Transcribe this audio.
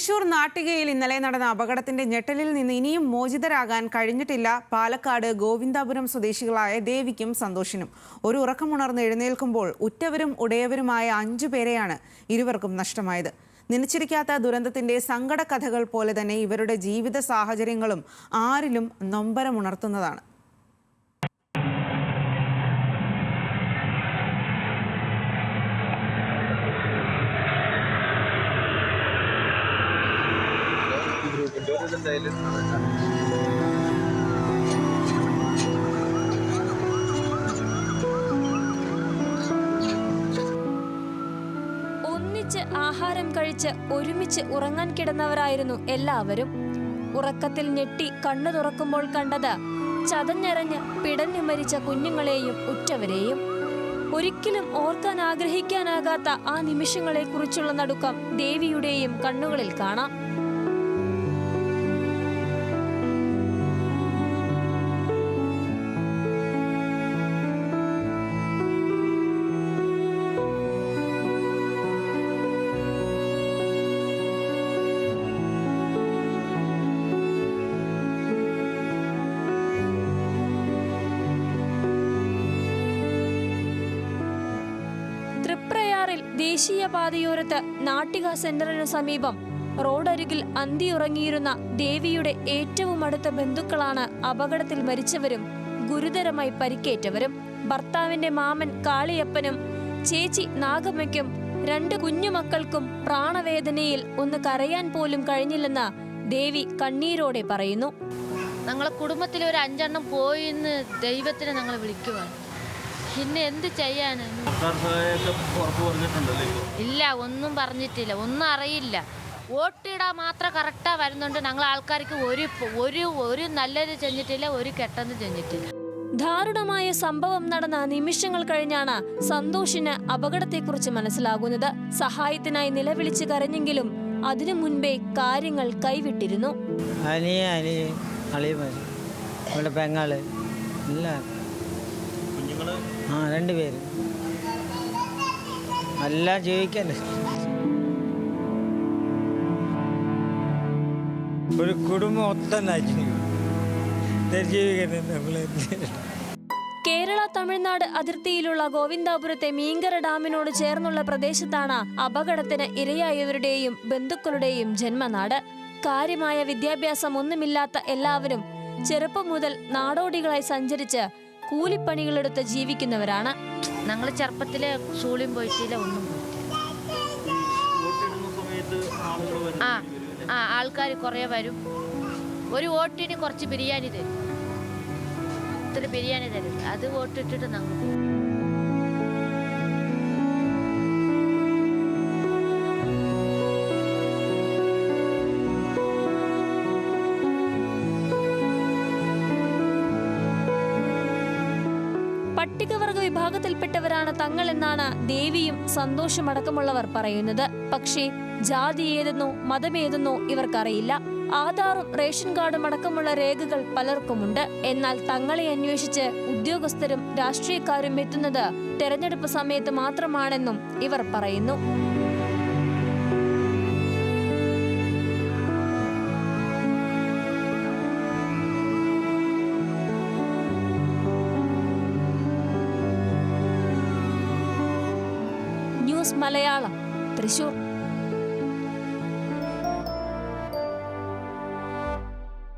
തൃശൂർ നാട്ടികയിൽ ഇന്നലെ നടന്ന അപകടത്തിന്റെ ഞെട്ടലിൽ നിന്ന് ഇനിയും മോചിതരാകാൻ കഴിഞ്ഞിട്ടില്ല പാലക്കാട് ഗോവിന്ദാപുരം സ്വദേശികളായ ദേവിക്കും സന്തോഷിനും. ഒരു ഉറക്കമുണർന്ന് എഴുന്നേൽക്കുമ്പോൾ ഉറ്റവരും ഉടയവരുമായ അഞ്ചു പേരെയാണ് ഇരുവർക്കും നഷ്ടമായത്. നിനച്ചിരിക്കാത്ത ദുരന്തത്തിന്റെ സങ്കട കഥകൾ പോലെ തന്നെ ഇവരുടെ ജീവിത സാഹചര്യങ്ങളും ആരിലും നൊമ്പരമുണർത്തുന്നതാണ്. ഒന്നിച്ച് ആഹാരം കഴിച്ച് ഒരുമിച്ച് ഉറങ്ങാൻ കിടന്നവരായിരുന്നു എല്ലാവരും. ഉറക്കത്തിൽ ഞെട്ടി കണ്ണു തുറക്കുമ്പോൾ കണ്ടത് പിടഞ്ഞു മരിച്ച കുഞ്ഞുങ്ങളെയും ഉറ്റവരെയും. ഒരിക്കലും ഓർക്കാൻ ആഗ്രഹിക്കാനാകാത്ത ആ നിമിഷങ്ങളെക്കുറിച്ചുള്ള നടുക്കം ദേവിയുടെയും കണ്ണുകളിൽ കാണാം. ദേശീയപാതയോരത്ത് നാട്ടിക സെന്ററിനു സമീപം റോഡരികിൽ അന്തിയുറങ്ങിയിരുന്ന ദേവിയുടെ ഏറ്റവും അടുത്ത ബന്ധുക്കളാണ് അപകടത്തിൽ മരിച്ചവരും ഗുരുതരമായി പരിക്കേറ്റവരും. ഭർത്താവിന്റെ മാമൻ കാളിയപ്പനും ചേച്ചി നാഗമ്മയ്ക്കും രണ്ട് കുഞ്ഞുമക്കൾക്കും പ്രാണവേദനയിൽ ഒന്ന് കരയാൻ പോലും കഴിഞ്ഞില്ലെന്ന് ദേവി കണ്ണീരോടെ പറയുന്നു. ഞങ്ങളെ കുടുംബത്തിൽ ഒരു അഞ്ചെണ്ണം പോയി എന്ന് ദൈവത്തിനെ ഞങ്ങൾ വിളിക്കുവാണ്. പിന്നെ എന്ത് ചെയ്യാന്? ഇല്ല ഒന്നും പറഞ്ഞിട്ടില്ല. ഒന്നും അറിയില്ല. വോട്ടിടാൻ മാത്രം കറക്റ്റാ വരുന്നുണ്ട്. ഞങ്ങൾ ആൾക്കാർക്ക് ഒരു ഒരു ഒരു നല്ലത് ചെഞ്ഞിട്ടില്ല ഒരു കെട്ടെന്ന് ചെഞ്ഞിട്ടില്ല. ദാരുണമായ സംഭവം നടന്ന നിമിഷങ്ങൾ കഴിഞ്ഞാണ് സന്തോഷിന് അപകടത്തെക്കുറിച്ച് മനസ്സിലാകുന്നത്. സഹായത്തിനായി നിലവിളിച്ച് കരഞ്ഞെങ്കിലും അതിനു മുൻപേ കാര്യങ്ങൾ കൈവിട്ടിരുന്നു. അനിയ അനിയ പെങ്ങൾ എല്ലാം ആ രണ്ട് പേര്. എല്ലാം ജീവിക്കണ്ടേ ഒരു കുടുംബം നമ്മളെ. കേരള തമിഴ്നാട് അതിർത്തിയിലുള്ള ഗോവിന്ദാപുരത്തെ മീങ്കര ഡാമിനോട് ചേർന്നുള്ള പ്രദേശത്താണ് അപകടത്തിന് ഇരയായവരുടെയും ബന്ധുക്കളുടെയും ജന്മനാട്. കാര്യമായ വിദ്യാഭ്യാസം ഒന്നുമില്ലാത്ത എല്ലാവരും ചെറുപ്പം മുതൽ നാടോടികളായി സഞ്ചരിച്ച് കൂലിപ്പണികളെടുത്ത് ജീവിക്കുന്നവരാണ്. ഞങ്ങൾ ചെറുപ്പത്തിൽ സ്കൂളിൽ പോയിട്ടില്ല ഒന്നും ആ ആ ആൾക്കാർ കുറേ വരും. ഒരു വോട്ടിന് കുറച്ച് ബിരിയാണി തരും. ഇത്ര ബിരിയാണി തരും. അത് വോട്ടിട്ടിട്ട് ഞങ്ങൾ പട്ടികവർഗ വിഭാഗത്തിൽപ്പെട്ടവരാണ് തങ്ങൾ എന്നാണ് ദേവിയും സന്തോഷമടക്കമുള്ളവർ പറയുന്നത്. പക്ഷേ ജാതി ഏതെന്നോ മതമേതെന്നോ ഇവർക്കറിയില്ല. ആധാറും റേഷൻ കാർഡും അടക്കമുള്ള രേഖകൾ പലർക്കുമുണ്ട്. എന്നാൽ തങ്ങളെ അന്വേഷിച്ച് ഉദ്യോഗസ്ഥരും രാഷ്ട്രീയക്കാരും എത്തുന്നത് തെരഞ്ഞെടുപ്പ് സമയത്ത് മാത്രമാണെന്നും ഇവർ പറയുന്നു. ന്യൂസ് മലയാളം. തൃശൂർ.